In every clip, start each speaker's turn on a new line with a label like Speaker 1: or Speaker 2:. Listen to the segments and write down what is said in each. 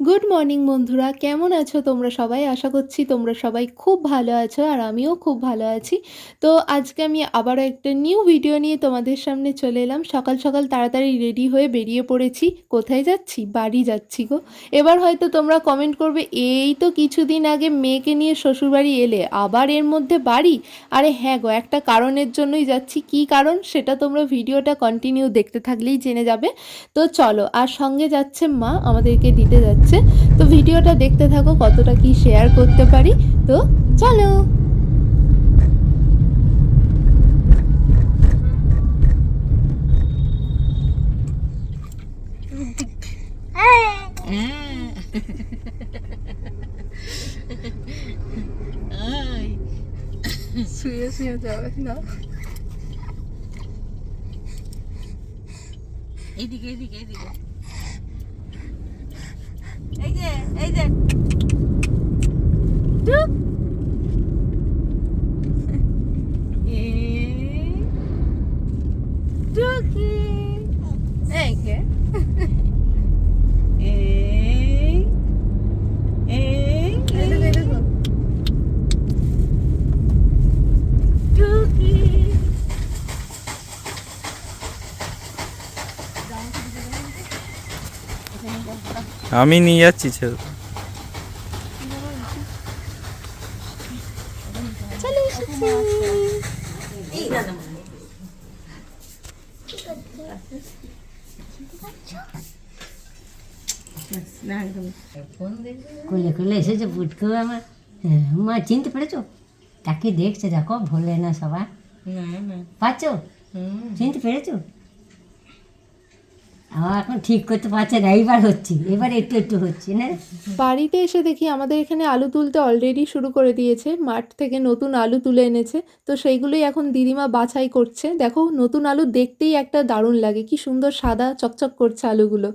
Speaker 1: Good morning বন্ধুরা। কেমন আছো তোমরা সবাই? আশা করছি তোমরা সবাই খুব ভালো আছো আর আমিও খুব ভালো আছি। তো আজকে আমি আবারও একটা নিউ ভিডিও নিয়ে তোমাদের সামনে চলে এলাম। সকাল সকাল তাড়াতাড়ি রেডি হয়ে বেরিয়ে পড়েছি। কোথায় যাচ্ছি? বাড়ি যাচ্ছি গো। এবার হয়তো তোমরা কমেন্ট করবে, এই তো কিছুদিন আগে মেয়েকে নিয়ে শ্বশুরবাড়ি এলে, আবার এর মধ্যে বাড়ি? আরে হ্যাঁ গো, একটা কারণের জন্যই যাচ্ছি। কি কারণ? সেটা তোমরা ভিডিওটা কন্টিনিউ দেখতে থাকলেই জেনে যাবে। তো চলো, আর সঙ্গে যাচ্ছে মা, আমাদেরকে দিতে যাচ্ছে। তো ভিডিওটা দেখতে থাকো, কতটা কি শেয়ার করতে পারি। তো চলো। শুয়ে শুয়ে যাবে না
Speaker 2: এইদিকে এইদিকে এইদিকে এই যে এই যে টুক। এই, টুকি। এই কে? এই, এই, এই। টুকি।
Speaker 3: আমি নিয়ে যাচ্ছি ছেলে
Speaker 4: কোলে কোলে এসেছে। পুটকো আমার হ্যাঁ, মা চিনতে পেরেছ? তাকে দেখছে দেখো ভোলে না সবাই
Speaker 2: না না।
Speaker 4: পাচ্ছ? চিনতে পেরেছ? আমার এখন ঠিক করতে পারছে না এইবার হচ্ছে এবার একটু একটু হচ্ছে না?
Speaker 1: বাড়িতে এসে দেখি আমাদের এখানে আলু তুলতে অলরেডি শুরু করে দিয়েছে মাঠ থেকে নতুন আলু তুলে এনেছে তো সেইগুলোই এখন দিদিমা বাছাই করছে। দেখো নতুন আলু দেখতেই একটা দারুণ লাগে কি সুন্দর সাদা চকচক করছে আলুগুলো।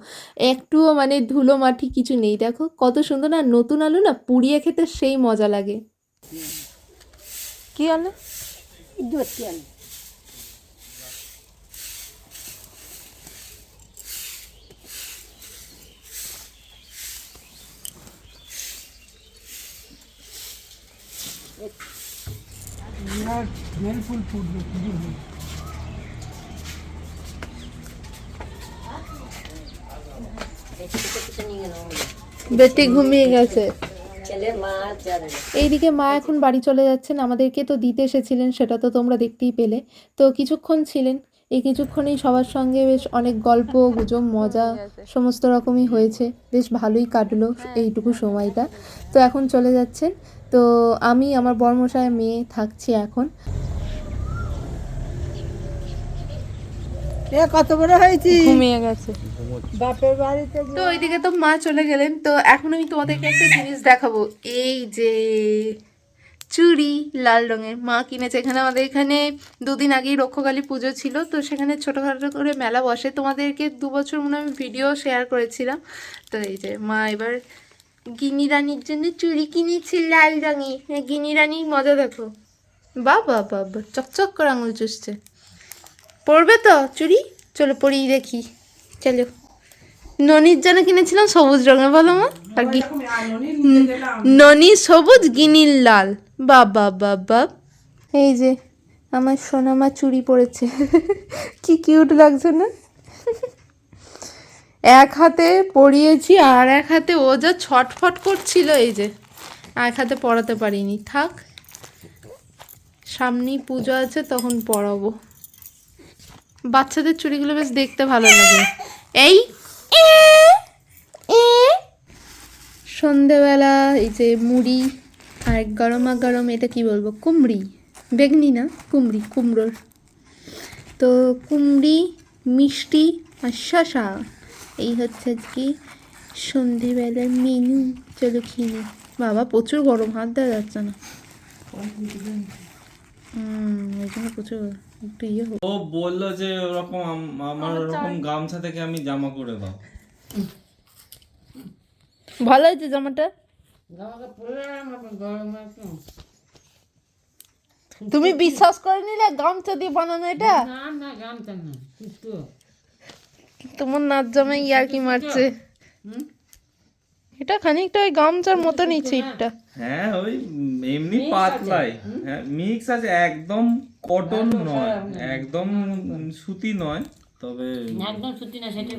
Speaker 1: একটুও মানে ধুলো মাটি কিছু নেই দেখো কত সুন্দর না নতুন আলু না পুড়িয়ে খেতে সেই মজা লাগে। কি আলু। বেটি ঘুমিয়ে গেছে। এইদিকে মা এখন বাড়ি চলে যাচ্ছেন। আমাদেরকে তো দিতে এসেছিলেন সেটা তো তোমরা দেখতেই পেলে। তো কিছুক্ষণ ছিলেন। এই কিছুক্ষণেই সবার সঙ্গে বেশ অনেক গল্প গুজব মজা সমস্ত রকমই হয়েছে। বেশ ভালোই কাটলো এইটুকু সময়টা। তো এখন চলে যাচ্ছেন। তো আমি আমার বর্মশায় মেয়ে থাকছি এখন।
Speaker 2: কত বড় হয়েছি?
Speaker 1: ঘুমিয়ে গেছে।
Speaker 2: বাপের বাড়িতে
Speaker 1: তো ওইদিকে তো মা চলে গেলেন তো এখন আমি তোমাদেরকে একটা জিনিস দেখাবো। এই যে চুড়ি লাল রঙের মা কিনেছে এখানে। আমাদের এখানে দুদিন আগেই রক্ষকালী পুজো ছিল তো সেখানে ছোটোখাটো করে মেলা বসে। তোমাদেরকে দু বছর মনে হয় আমি ভিডিও শেয়ার করেছিলাম। তো এই যে মা এবার গিনি রানীর জন্য চুড়ি কিনেছি লাল হ্যাঁ, গিনি রানীর মজা দেখো। বা বা বা বা চকচক করে আঙুল চুষছে। পড়বে তো চুড়ি? চলো পরিয়ে দেখি। চলো। ননির জন্য কিনেছিলাম সবুজ রঙের বলো মা। আর কি ননি সবুজ গিনির লাল। বা বা বা বা এই যে আমার সোনামা চুড়ি পড়েছে কি কিউট লাগছে না? এক হাতে পড়িয়েছি আর এক হাতে ও যা ছটফট করছিল এই যে। এক হাতে পড়াতে পারিনি, থাক। সামনেই পুজো আছে, তখন পড়াবো। বাচ্চাদের চুড়িগুলো বেশ দেখতে ভালো লাগে। এই। সন্ধেবেলা, এই যে মুড়ি আর গরমা গরম, এটা কি বলব? কুমড়ি। বেগনি না? কুমড়ি, কুমড়োর। তো কুমড়ি, মিষ্টি আর শশা এই হচ্ছে কি সন্ধেবেলার মেনু চলো খেয়ে নিই। বাবা প্রচুর গরম হাত দেওয়া যাচ্ছে না। হুম ওই জন্য প্রচুর একটু ইয়ে
Speaker 3: ও বলল যে ওরকম আম- আমার ওরকম গামছা থেকে আমি জামা করে দাও।
Speaker 1: ভালো হয়েছে জামাটা? তুমি বিশ্বাস করে নিলে গামছা দিয়ে বানানো এটা?
Speaker 2: না না গামছা না
Speaker 1: তোমার নাচ জামাই ইয়ার কি মারছে। এটা খানিকটা ওই গামছার মতনই ছিটটা
Speaker 3: হ্যাঁ। ওই এমনি পাতলাই। হ্যাঁ মিক্স আছে একদম কটন নয়। একদম সুতি নয় তবে
Speaker 4: একদম সুতি না সেটা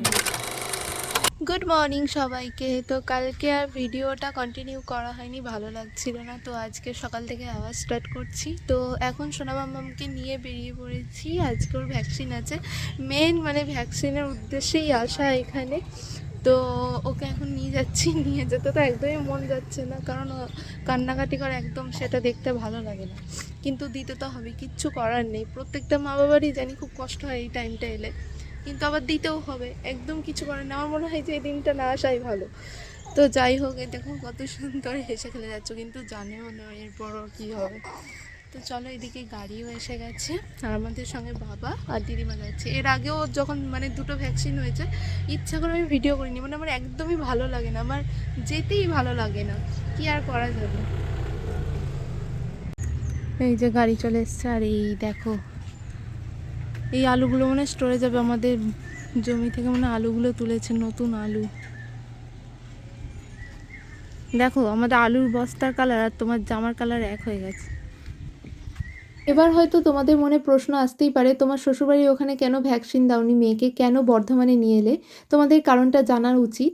Speaker 1: গুড মর্নিং সবাইকে। তো কালকে আর ভিডিওটা কন্টিনিউ করা হয়নি, ভালো লাগছিল না। তো আজকে সকাল থেকে আবার স্টার্ট করছি। তো এখন সোনামাম্মামকে নিয়ে বেরিয়ে পড়েছি। আজকে ওর ভ্যাকসিন আছে। মেন মানে ভ্যাকসিনের উদ্দেশ্যেই আসা এখানে। তো ওকে এখন নিয়ে যাচ্ছি। নিয়ে যেতে তো একদমই মন যাচ্ছে না। কারণ কান্নাকাটি করে একদম সেটা দেখতে ভালো লাগে না। কিন্তু দিতে তো হবে, কিচ্ছু করার নেই। প্রত্যেকটা মা বাবারই জানি খুব কষ্ট হয় এই টাইমটা এলে। কিন্তু আবার দিতেও হবে। একদম কিছু করার না আমার মনে হয় যে এই দিনটা না আসাই ভালো। তো যাই হোক, এই দেখো কত সুন্দর হেসে খেলে যাচ্ছ, কিন্তু জানেও না এরপরও কী হবে। তো চলো এদিকে গাড়িও এসে গেছে। আর আমাদের সঙ্গে বাবা আর দিদিমা যাচ্ছে। এর আগেও যখন মানে দুটো ভ্যাকসিন হয়েছে, ইচ্ছা করে আমি ভিডিও করিনি। মানে আমার একদমই ভালো লাগে না। আমার যেতেই ভালো লাগে না। কি আর করা যাবে? এই যে গাড়ি চলে এসছে। আর এই দেখো এই আলুগুলো মানে স্টোরে যাবে। আমাদের জমি থেকে মানে আলুগুলো তুলেছে, নতুন আলু। দেখো, আমাদের আলুর বস্তার কালার আর তোমার জামার কালার এক হয়ে গেছে। এবার হয়তো তোমাদের মনে প্রশ্ন আসতেই পারে, তোমার শ্বশুরবাড়ির ওখানে কেন ভ্যাকসিন দাওনি মেয়েকে? কেন বর্ধমানে নিয়ে এলে? তোমাদের কারণটা জানার উচিত।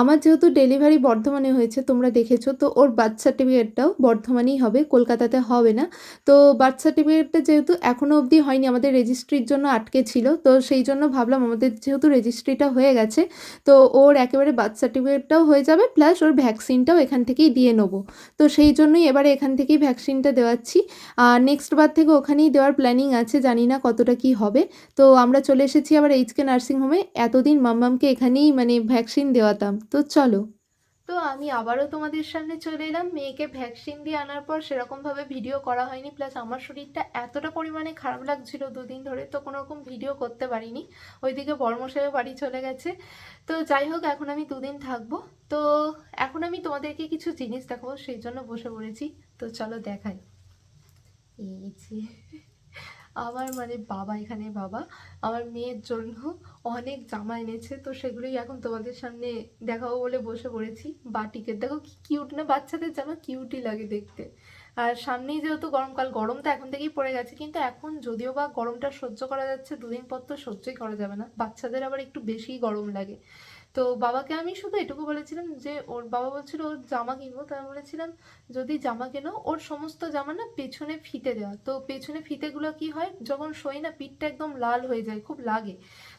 Speaker 1: আমার যেহেতু ডেলিভারি বর্ধমানে হয়েছে, তোমরা দেখেছ, তো ওর বার্থ সার্টিফিকেটটাও বর্ধমানেই হবে, কলকাতাতে হবে না। তো বার্থ সার্টিফিকেটটা যেহেতু এখনও অবধি হয়নি, আমাদের রেজিস্ট্রির জন্য আটকে ছিল, তো সেই জন্য ভাবলাম আমাদের যেহেতু রেজিস্ট্রিটা হয়ে গেছে, তো ওর একেবারে বার্থ সার্টিফিকেটটাও হয়ে যাবে প্লাস ওর ভ্যাকসিনটাও এখান থেকেই দিয়ে নেব। তো সেই জন্যই এবারে এখান থেকেই ভ্যাকসিনটা দেওয়াচ্ছি। আর নেক্সট বার থেকে ওখানেই দেওয়ার প্ল্যানিং আছে, জানি না কতটা কি হবে। তো আমরা চলে এসেছি আবার এইচকে নার্সিংহোমে এতদিন মাম্মামকে এখানেই মানে ভ্যাকসিন দেওয়াতাম। তো চলো। তো আমি আবারও তোমাদের সামনে চলে এলাম। মেয়েকে ভ্যাকসিন দিয়ে আনার পর সেরকমভাবে ভিডিও করা হয়নি। প্লাস আমার শরীরটা এতটা পরিমাণে খারাপ লাগছিল, দুদিন ধরে তো কোনো রকম ভিডিও করতে পারিনি। ওইদিকে বর্মশাইও বাড়ি চলে গেছে। তো যাই হোক, এখন আমি দুদিন থাকব। তো এখন আমি তোমাদেরকে কিছু জিনিস দেখাবো, সেই জন্য বসে পড়েছি। তো চলো দেখাই। এই যে, আমার মানে বাবা এখানে বাবা, আমার মেয়ের জন্য অনেক জামা এনেছে, তো সেগুলোই এখন তোমাদের সামনে দেখাবো বলে বসে পড়েছি। বাটিকের দেখো কি কিউট না, বাচ্চাদের জামা কিউটই লাগে দেখতে। আর সামনেই যেহেতু গরমকাল, গরম তো এখন থেকেই পড়ে গেছে, কিন্তু এখন যদিও বা গরমটা সহ্য করা যাচ্ছে, দুদিন পর তো সহ্যই করা যাবে না। বাচ্চাদের আবার একটু বেশিই গরম লাগে। তো বাবাকে আমি শুধু এটুকু বলেছিলাম যে, ওর বাবা বলছিল ওর জামা কিনবো তো আমি বলেছিলাম, যদি জামা কেনো, ওর সমস্ত জামা না পেছনে ফিতে দেওয়া। তো পেছনে ফিতেগুলো কি হয়, যখন শোয় না, পিঠটা একদম লাল হয়ে যায়, খুব লাগে।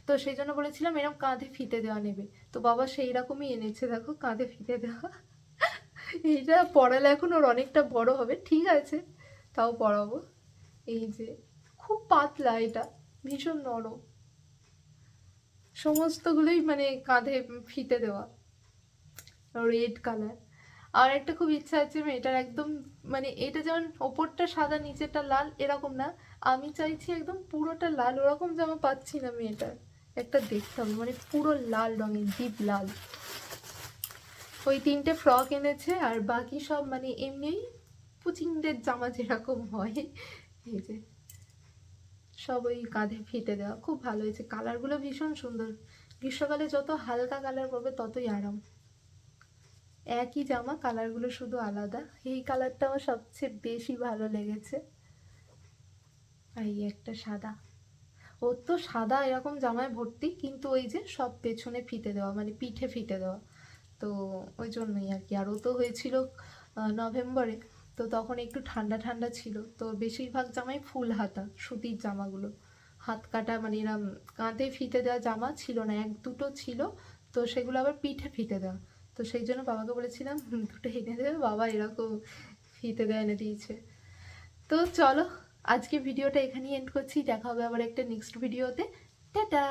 Speaker 1: তো সেই জন্য বলেছিলাম, এরকম কাঁধে ফিতে দেওয়া নেবে। তো বাবা সেই রকমই এনেছে, দেখো, কাঁধে ফিতে দেওয়া। এইটা পড়ালে এখন ওর অনেকটা বড় হবে, ঠিক আছে, তাও পড়াবো। এই যে, খুব পাতলা এটা, ভীষণ নরম। সমস্তগুলোই মানে কাঁধে ফিতে দেওয়া। Red colour. আর একটা খুব ইচ্ছা আছে মেয়েটার একদম মানে এটা যেমন ওপরটা সাদা, নিচেরটা লাল, এরকম না। আমি চাইছি একদম পুরোটা লাল, ওরকম জামা পাচ্ছি না মেয়েটার। একটা দেখতে হবে মানে পুরো লাল রঙের, ডিপ লাল। ওই তিনটে ফ্রক এনেছে, আর বাকি সব মানে এমনি পুচিংদের জামা যেরকম হয়। এই যে। সব ওই কাঁধে ফিতে দেওয়া, খুব ভালো হয়েছে। কালারগুলো ভীষণ সুন্দর। গ্রীষ্মকালে যত হালকা কালার পাবে ততই আরাম। একই জামা, কালারগুলো শুধু আলাদা। এই কালারটা আমার সবচেয়ে বেশি ভালো লেগেছে। আর এই একটা সাদা। ওর তো সাদা এরকম জামায় ভর্তি, কিন্তু ওই যে সব পেছনে ফিতে দেওয়া মানে পিঠে ফিতে দেওয়া। তো ওই জন্যই আর কি। আর ও তো হয়েছিল নভেম্বরে। তো তখন একটু ঠান্ডা ঠান্ডা ছিল। তো বেশিরভাগ জামাই ফুল হাতা, সুতির জামাগুলো। হাত কাটা মানে এরম কাঁধে ফিতে দেওয়া জামা ছিল না, এক দুটো ছিল। তো সেগুলো আবার পিঠে ফিতে দেওয়া। তো সেই জন্য বাবাকে বলেছিলাম দুটো এনে দেবে বাবা এরকম ফিতে দেওয়া এনে দিয়েছে। তো চলো আজকে ভিডিওটা এখানেই এন্ড করছি। দেখা হবে আবার একটা নেক্সট ভিডিওতে টাটা!